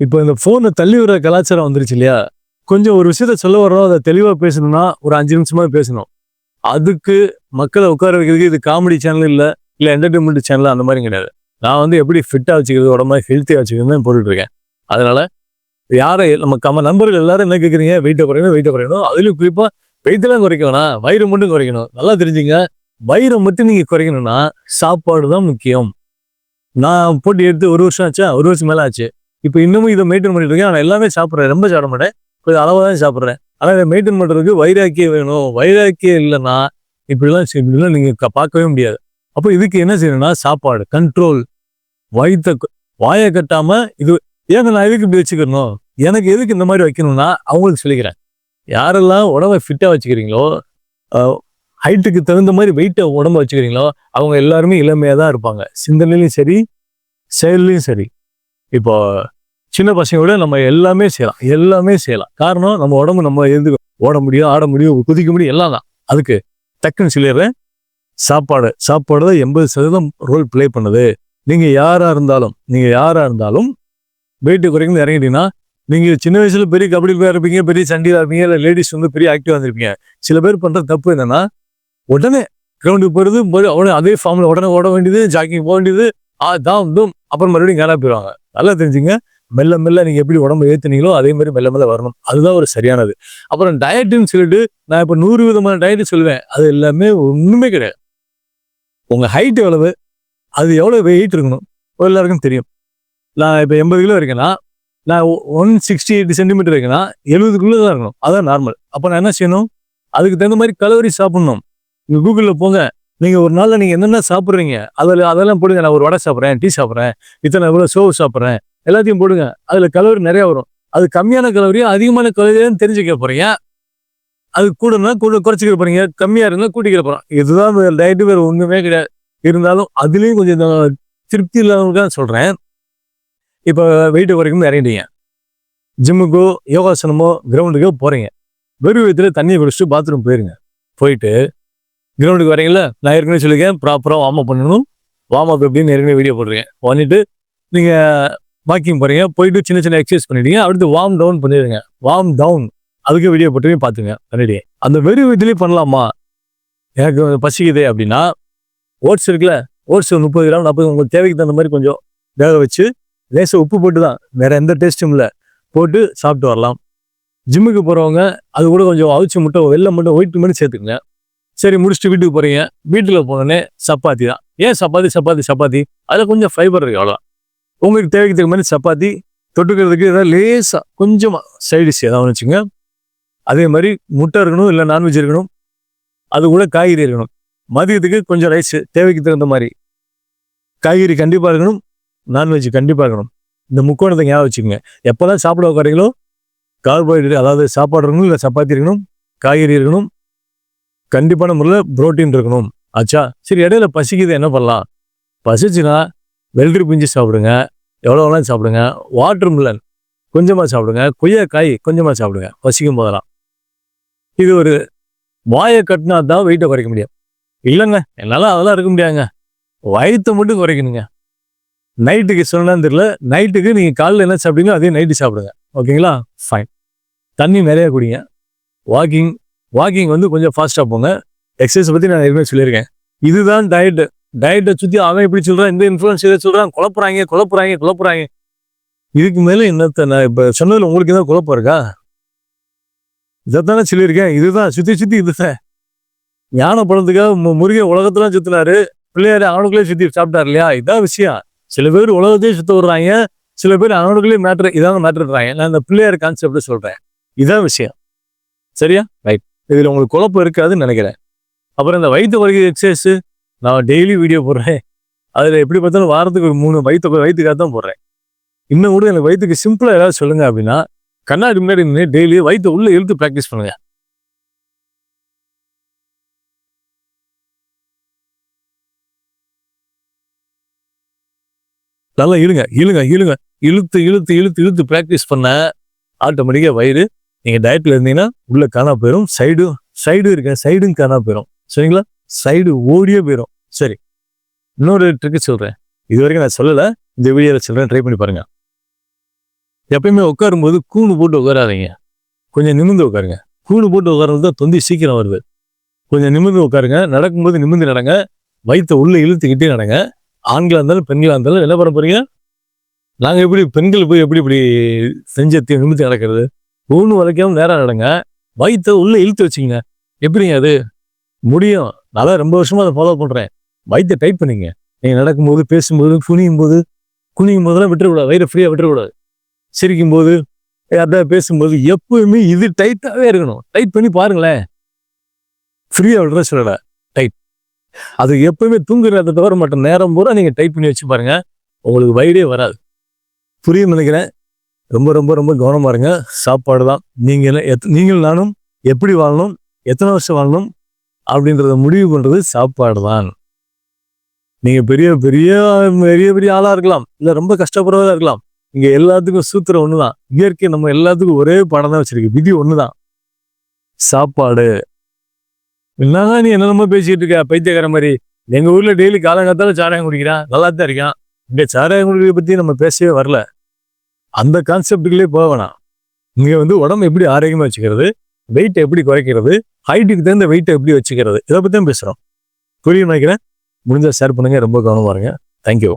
இப்போ இந்த ஃபோனை தள்ளி விடுற கலாச்சாரம் வந்துருச்சு இல்லையா? கொஞ்சம் ஒரு விஷயத்த சொல்ல வரோம் அதை தெளிவாக பேசணும்னா ஒரு அஞ்சு நிமிஷமாக பேசணும். அதுக்கு மக்களை உட்கார வைக்கிறதுக்கு இது காமெடி சேனல் இல்லை இல்லை என்டர்டைன்மெண்ட் சேனல் அந்த மாதிரி கிடையாது. நான் வந்து எப்படி ஃபிட்டாக வச்சுக்கிறது உடம்பு ஹெல்த்தியாக வச்சுக்கிறது போட்டுட்டு அதனால் யாரை நம்ம கம நண்பர்கள் எல்லாரும் என்ன கேட்குறீங்க வெயிட்டை குறையணும் வெயிட்டை குறையணும். அதுலேயும் குறிப்பாக வெயிட்டெல்லாம் குறைக்க வேணாம் வயிறு மட்டும் குறைக்கணும். நல்லா தெரிஞ்சுங்க வயிறை மட்டும் நீங்கள் குறைக்கணும்னா சாப்பாடு தான் முக்கியம். நான் போட்டு எடுத்து ஒரு வருஷம் ஆச்சா? ஒரு வருஷம் மேலே ஆச்சு. இப்போ இன்னமும் இதை மெயின்டைன் பண்ணிட்டு இருக்கேன். நான் எல்லாமே சாப்பிட்றேன். ரொம்ப சாப்பிட மாட்டேன். கொஞ்சம் அளவாக தான் சாப்பிட்றேன். ஆனால் இதை மெயின்டைன் பண்ணுறதுக்கு வைராக்கியம் வேணும். வைராக்கியம் இல்லைன்னா இப்படிலாம் செய்- இப்படிலாம் நீங்கள் பார்க்கவே முடியாது. அப்போ இதுக்கு என்ன செய்யணும்னா சாப்பாடு கண்ட்ரோல் வயிற்ற வாயை கட்டாமல் இது ஏங்க நான் எதுக்கு இப்படி வச்சுக்கணும்? எனக்கு எதுக்கு இந்த மாதிரி வைக்கணும்னா அவங்களுக்கு சொல்லிக்கிறேன். யாரெல்லாம் உடம்ப ஃபிட்டாக வச்சுக்கிறீங்களோ ஹைட்டுக்கு தகுந்த மாதிரி வெயிட்டை உடம்ப வச்சுக்கிறீங்களோ அவங்க எல்லாருமே இளமையாக தான் இருப்பாங்க. சிந்தனையிலையும் சரி செயல்லையும் சரி. இப்போ சின்ன பசங்களோட நம்ம எல்லாமே செய்யலாம். எல்லாமே செய்யலாம். காரணம் நம்ம உடம்பு நம்ம எது ஓட முடியும் ஆட முடியும் குதிக்க முடியும் எல்லாம் தான். அதுக்கு டக்குன்னு சொல்லிடுறேன். சாப்பாடு சாப்பாடு தான் எண்பது சதவீதம் ரோல் ப்ளே பண்ணுது. நீங்கள் யாராக இருந்தாலும் நீங்கள் யாராக இருந்தாலும் வெயிட்டு குறைந்து இறங்கிட்டீங்கன்னா நீங்கள் சின்ன வயசில் பெரிய கபடி பிளேயர் இருப்பீங்க பெரிய சண்டியில் இருப்பீங்க இல்லை லேடிஸ் வந்து பெரிய ஆக்டிவாக இருந்திருப்பீங்க. சில பேர் பண்ணுற தப்பு என்னென்னா உடனே கிரவுண்டுக்கு போகிறது மறு- உடனே அதே ஃபார்மில் உடனே ஓட வேண்டியது ஜாக்கிங் போக வேண்டியது ஆ தாம் தூம் அப்புறம் மறுபடியும் காணா போயிடுவாங்க. நல்லா தெரிஞ்சுங்க. மெல்ல மெல்ல நீங்க எப்படி உடம்பு ஏற்றுனீங்களோ அதே மாதிரி மெல்ல மெல்ல வரணும். அதுதான் ஒரு சரியானது. அப்புறம் டயட்டுன்னு சொல்லிட்டு நான் இப்போ நூறு விதமான டயட்டு சொல்லுவேன். அது எல்லாமே ஒன்றுமே கிடையாது. உங்கள் ஹைட் எவ்வளவு? அது எவ்வளோ வெயிட் இருக்கணும்? எல்லாருக்கும் தெரியும். நான் இப்போ எண்பது கிலோ இருக்கேன்னா நான் ஒன் சிக்ஸ்டி எயிட் சென்டிமீட்டர் இருக்கேன்னா எழுபதுக்குள்ளே தான் இருக்கணும். அதான் நார்மல் அப்போ நான் என்ன செய்யணும்? அதுக்கு தகுந்த மாதிரி கலோரி சாப்பிடணும். நீங்கள் கூகுளில் போங்க. நீங்கள் ஒரு நாளில் நீங்கள் என்னென்ன சாப்பிட்றீங்க? அதில் அதெல்லாம் போடுங்க. நான் ஒரு வடை சாப்பிட்றேன் டீ சாப்பிட்றேன். இத்தனை இவ்வளோ சோவு சாப்பிட்றேன். எல்லாத்தையும் போடுங்க. அதில் கலோரி நிறையா வரும். அது கம்மியான கலோரியும் அதிகமான கலோரியான்னு தெரிஞ்சுக்க போகிறீங்க அது கூடனா கூட குறைச்சிக்க போகிறீங்க கம்மியாக இருந்தால் கூட்டிக்கிற போகிறோம் இதுதான் டயட்டு வேறு ஒன்றுமே கிடையாது. இருந்தாலும் அதுலேயும் கொஞ்சம் திருப்தி இல்லாதவங்க தான் சொல்கிறேன் இப்போ வெயிட்டு குறைக்கும் இறங்கிட்டீங்க. ஜிம்முக்கோ யோகாசனமோ கிரவுண்டுக்கோ போகிறீங்க வெறும் விதத்தில் தண்ணியை குடிச்சிட்டு பாத்ரூம் போயிருங்க. போயிட்டு கிரவுண்டுக்கு வரீங்களா நான் ஏற்கனவே சொல்லியிருக்கேன் ப்ராப்பராக வார்ம் அப் பண்ணணும். வார்ம் அப் எப்படின்னு ஏற்கனவே வீடியோ போடுறேன் பண்ணிட்டு நீங்கள் வாக்கிங் போறீங்க போயிட்டு சின்ன சின்ன எக்ஸசைஸ் பண்ணிடுங்க. அடுத்து வார்ம் டவுன் பண்ணிடுங்க. வார்ம் டவுன் அதுக்கு வீடியோ போட்டு பார்த்துங்க. பண்ணிட்டீங்க அந்த வெறும் இதுலேயும் பண்ணலாமா? எனக்கு பசிக்குது அப்படின்னா ஓட்ஸ் இருக்குல்ல? ஓட்ஸ் முப்பது கிராம் நாற்பது உங்களுக்கு தேவைக்கு தகுந்த மாதிரி கொஞ்சம் வேக வச்சு லேசாக உப்பு போட்டு தான். வேற எந்த டேஸ்ட்டும் இல்லை. போட்டு சாப்பிட்டு வரலாம். ஜிம்முக்கு போகிறவங்க அது கூட கொஞ்சம் அவிச்சு முட்டை வெள்ளை மட்டும் ஒயிட் மட்டும் சேர்த்துக்குங்க. சரி முடிச்சுட்டு வீட்டுக்கு போகிறீங்க வீட்டில் போனோடனே சப்பாத்தி தான். ஏன் சப்பாத்தி சப்பாத்தி சப்பாத்தி? அதில் கொஞ்சம் ஃபைபர் இருக்கு அவ்வளோ உங்களுக்கு தேவைக்கு தகுந்த மாதிரி சப்பாத்தி தொட்டுக்கிறதுக்கு ஏதாவது லேசாக கொஞ்சமாக சைடிஷ் ஏதாவது வச்சுங்க அதே மாதிரி முட்டை இருக்கணும் இல்லை நான்வெஜ் இருக்கணும். அது கூட காய்கறி இருக்கணும். மதியத்துக்கு கொஞ்சம் ரைஸ் தேவைக்கு தகுந்த மாதிரி. காய்கறி கண்டிப்பாக இருக்கணும் நான்வெஜ் கண்டிப்பாக இருக்கணும். இந்த முக்கோணத்தை ஞாபகம் வச்சுக்கோங்க. எப்போல்லாம் சாப்பிட உட்காரீங்களோ கார்போஹைட்ரேட் அதாவது சாப்பாடு இருக்கணும் இல்லை சப்பாத்தி இருக்கணும் காய்கறி இருக்கணும் கண்டிப்பான முறையில் புரோட்டீன் இருக்கணும். ஆச்சா? சரி இடையில பசிக்குது என்ன பண்ணலாம்? பசிச்சுன்னா வெள்ளரி பிஞ்சு சாப்பிடுங்க. எவ்வளோ வேணாலும் சாப்பிடுங்க. வாட்டர் மில்லன் கொஞ்சமாக சாப்பிடுங்க. கொய்யாக்காய் கொஞ்சமாக சாப்பிடுங்க. பசிக்கும் போதெல்லாம். இது ஒரு வாயை கட்டினா தான் வெயிட்டை குறைக்க முடியும். இல்லைங்க என்னால் அதெல்லாம் இருக்க முடியாதுங்க. வயிற்றை மட்டும் குறைக்கணுங்க. நைட்டுக்கு சொன்னா தெரியல. நைட்டுக்கு நீங்கள் காலையில் என்ன சாப்பிட்டீங்களோ அதே நைட்டு சாப்பிடுங்க. ஓகேங்களா ஃபைன் தண்ணி நிறைய குடிங்க. வாக்கிங் வாக்கிங் வந்து கொஞ்சம் ஃபாஸ்ட்டாக போங்க. எக்ஸசைஸ் பற்றி நான் எதுவுமே சொல்லியிருக்கேன். இதுதான் டயட்டு டயட்டை சுற்றி அவன் இப்படி சொல்கிறான் இந்த இன்ஃப்ளூயன்ஸ் இதை சொல்கிறான் குழப்புறாங்க குழப்புறாங்க குழப்புறாங்க. இதுக்கு மேலே என்னத்த நான் இப்போ சொன்னதில் உங்களுக்கு எதாவது குழப்பம் இருக்கா? இதைத்தானே சொல்லியிருக்கேன். இதுதான் சுற்றி சுற்றி இதுதான். ஞான படத்துக்காக மு- முருகன் உலகத்தெல்லாம் சுற்றினாரு பிள்ளையார் அவனுக்குள்ளே சுற்றி சாப்பிட்டாரு இல்லையா? இதான் விஷயம். சில பேர் உலகத்தையும் சுத்த விடுறாங்க. சில பேர் அவனுக்குள்ளேயே மேட்ரு இதாங்க மேட்ருறாங்க நான் இந்த பிள்ளையார் கான்செப்டை சொல்கிறேன் இதான் விஷயம். சரியா? ரைட் இதில் உங்களுக்கு குழப்பம் இருக்காதுன்னு நினைக்கிறேன். அப்புறம் இந்த வயிற்று வலிக்கு எக்ஸசைஸு நான் டெய்லி வீடியோ போடுறேன். அதில் எப்படி பார்த்தாலும் வாரத்துக்கு ஒரு மூணு வயிற்று வயிற்றுக்காக தான் போடுறேன். இன்னும் கூட எனக்கு வயிற்றுக்கு சிம்பிளாக ஏதாவது சொல்லுங்கள் அப்படின்னா கண்ணாடி முன்னாடி நின்று டெய்லி வயிற்று உள்ளே இழுத்து ப்ராக்டிஸ் பண்ணுங்க. நல்லா இழுங்க இழுங்க இழுங்க. இழுத்து இழுத்து இழுத்து இழுத்து ப்ராக்டிஸ் பண்ண ஆட்டோமேட்டிக்காக வயிறு நீங்கள் டயட்டில் இருந்தீங்கன்னா உள்ளே காணா போயிடும் சைடும் சைடும் இருக்க சைடும் காணா போயிடும் சரிங்களா? சைடு ஓடியே போயிடும் சரி. இன்னொரு ட்ரிக்கு சொல்கிறேன் இது வரைக்கும் நான் சொல்லலை. இந்த வீடியோவில் சொல்கிறேன் ட்ரை பண்ணி பாருங்கள் எப்பயுமே உட்காரும்போது கூணு போட்டு உட்காராதீங்க. கொஞ்சம் நிமிர்ந்து உட்காருங்க. கூணு போட்டு உட்காரது தான் தொந்தி சீக்கிரம் வருது. கொஞ்சம் நிமிர்ந்து உட்காருங்க. நடக்கும்போது நிமிர்ந்து நடங்க. வயிற்றை உள்ளே இழுத்துக்கிட்டே நடங்க. ஆண்களாக இருந்தாலும் பெண்களாக இருந்தாலும் என்ன பண்ண போகிறீங்க நாங்கள் எப்படி பெண்கள் போய் எப்படி இப்படி செஞ்சத்தி நிமிர்ந்து நடக்கிறது? கூணு வரைக்கும் நேரம் நடங்க. வயிற்றை உள்ளே இழுத்து வச்சிங்க எப்படிங்க அது? முடியும். நான் தான் ரொம்ப வருஷமாக அதை ஃபாலோ பண்ணுறேன் வயித்தை டைப் பண்ணிங்க. நீங்கள் நடக்கும்போது பேசும்போது குனியும் போது குனியும் போதெல்லாம் விட்டுறக்கூடாது. வயிறு ஃப்ரீயாக விட்டுறக்கூடாது. சிரிக்கும் போது யார்கிட்ட பேசும்போது எப்பவுமே இது டைட்டாகவே இருக்கணும். டைட் பண்ணி பாருங்களேன். ஃப்ரீயாக விடுற சொல்லலை. டைட் அது எப்பவுமே தூங்குறத தவிர மற்ற நேரம் பூரா நீங்கள் டைட் பண்ணி வச்சு பாருங்கள் உங்களுக்கு வயிறே வராது. புரியும் நினைக்கிறேன். ரொம்ப ரொம்ப ரொம்ப கவனமாக இருங்க. சாப்பாடு தான். நீங்கள் எத்- நீங்களும் நானும் எப்படி வாழணும் எத்தனை வருஷம் வாழணும் அப்படின்றத முடிவு பண்ணுறது சாப்பாடு தான் நீங்கள் பெரிய பெரிய பெரிய பெரிய ஆளாக இருக்கலாம். இல்லை ரொம்ப கஷ்டப்படுறதா இருக்கலாம். இங்கே எல்லாத்துக்கும் சூத்திரம் தான் இயற்கை நம்ம எல்லாத்துக்கும் ஒரே படம் தான் வச்சிருக்கு. விதி தான் சாப்பாடு. என்னதான் நீ என்னென்னமோ பேசிக்கிட்டு இருக்க பைத்தியக்கார மாதிரி. எங்கள் ஊரில் டெய்லி காலங்காத்தால சாராயம் குடிக்கிறான். நல்லா தான் இருக்கான். இங்கே சாராயம் குடிக்கிறத பற்றி நம்ம பேசவே வரல. அந்த கான்செப்டுக்குள்ளே போக வேணாம். இங்கே வந்து உடம்பு எப்படி ஆரோக்கியமாக வச்சுக்கிறது வெயிட் எப்படி குறைக்கிறது ஹைட்டுக்கு தகுந்த வெயிட்டை எப்படி வச்சுக்கிறது? இதை பற்றி தான் புரியும் நினைக்கிறேன். முடிஞ்சால் ஷேர் பண்ணுங்க. ரொம்ப கவனமாக இருங்க. தேங்க்யூ